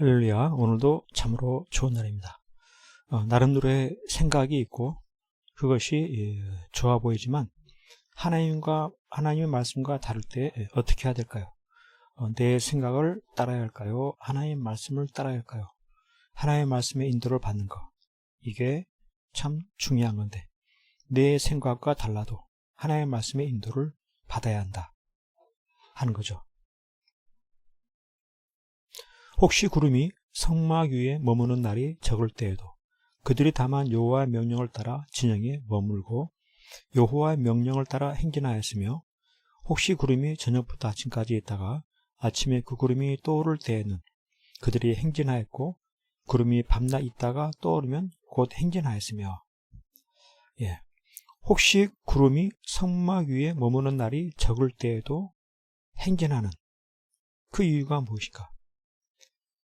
할렐루야. 오늘도 참으로 좋은 날입니다. 어, 나름대로의 생각이 있고 그것이 예, 좋아 보이지만 하나님과 하나님의 말씀과 다를 때 예, 어떻게 해야 될까요? 어, 내 생각을 따라야 할까요? 하나님의 말씀을 따라야 할까요? 하나님의 말씀의 인도를 받는 것 이게 참 중요한 건데 내 생각과 달라도 하나님의 말씀의 인도를 받아야 한다 하는 거죠. 혹시 구름이 성막 위에 머무는 날이 적을 때에도 그들이 다만 여호와의 명령을 따라 진영에 머물고 여호와의 명령을 따라 행진하였으며 혹시 구름이 저녁부터 아침까지 있다가 아침에 그 구름이 떠오를 때에는 그들이 행진하였고 구름이 밤낮 있다가 떠오르면 곧 행진하였으며 예. 혹시 구름이 성막 위에 머무는 날이 적을 때에도 행진하는 그 이유가 무엇인가?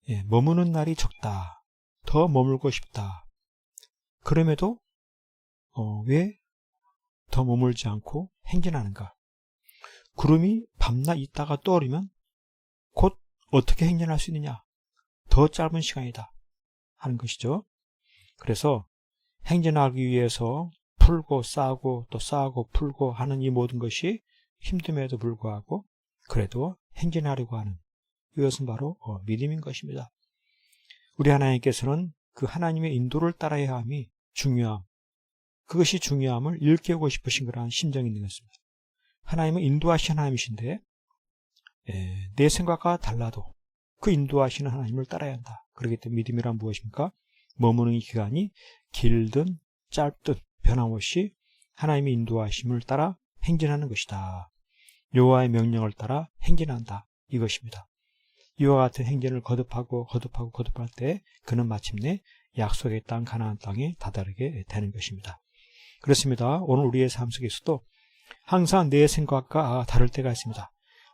예, 머무는 날이 적다. 더 머물고 싶다. 그럼에도 어, 왜 더 머물지 않고 행진하는가? 구름이 밤낮 있다가 떠오르면 곧 어떻게 행진할 수 있느냐? 더 짧은 시간이다. 하는 것이죠. 그래서 행진하기 위해서 풀고 싸고 또 싸고 풀고 하는 이 모든 것이 힘듦에도 불구하고 그래도 행진하려고 하는 이것은 바로 어, 믿음인 것입니다. 우리 하나님께서는 그 하나님의 인도를 따라야 함이 중요함, 그것이 중요함을 일깨우고 싶으신 거라는 심정이 있는 것입니다. 하나님은 인도하신 하나님이신데 에, 내 생각과 달라도 그 인도하시는 하나님을 따라야 한다. 그렇기 때문에 믿음이란 무엇입니까? 머무는 기간이 길든 짧든 변함없이 하나님의 인도하심을 따라 행진하는 것이다. 여호와의 명령을 따라 행진한다. 이것입니다. 이와 같은 행진을 거듭하고 거듭하고 거듭할 때 그는 마침내 약속의 땅 가나안 땅에 다다르게 되는 것입니다. 그렇습니다. 오늘 우리의 삶 속에서도 항상 내 생각과 다를 때가 있습니다.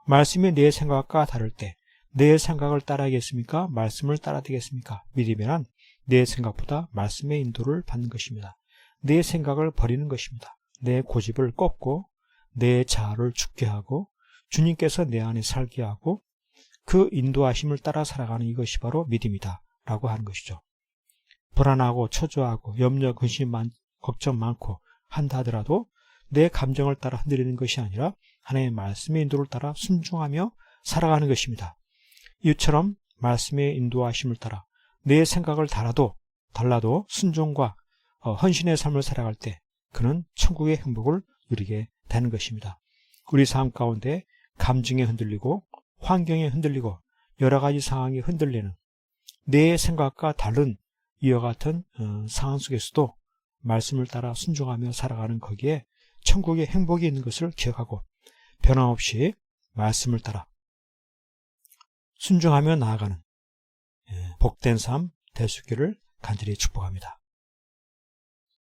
말씀이 내 생각과 다를 때 내 생각을 따라야겠습니까? 말씀을 따라야 되겠습니까? 믿음이란 내 생각보다 말씀의 인도를 받는 것입니다. 내 생각을 버리는 것입니다. 내 고집을 꺾고 내 자아를 죽게 하고 주님께서 내 안에 살게 하고 그 인도하심을 따라 살아가는 이것이 바로 믿음이다. 라고 하는 것이죠. 불안하고 초조하고 염려, 근심, 많, 걱정 많고 한다 하더라도 내 감정을 따라 흔들리는 것이 아니라 하나님의 말씀의 인도를 따라 순종하며 살아가는 것입니다. 이처럼 말씀의 인도하심을 따라 내 생각을 달아도 달라도 순종과 어, 헌신의 삶을 살아갈 때 그는 천국의 행복을 누리게 되는 것입니다. 우리 삶 가운데 감정에 흔들리고 환경에 흔들리고 여러 가지 상황이 흔들리는 내 생각과 다른 이와 같은 어, 상황 속에서도 말씀을 따라 순종하며 살아가는 거기에 천국의 행복이 있는 것을 기억하고 변함없이 말씀을 따라 순종하며 나아가는 예, 복된 삶 되수기를 간절히 축복합니다.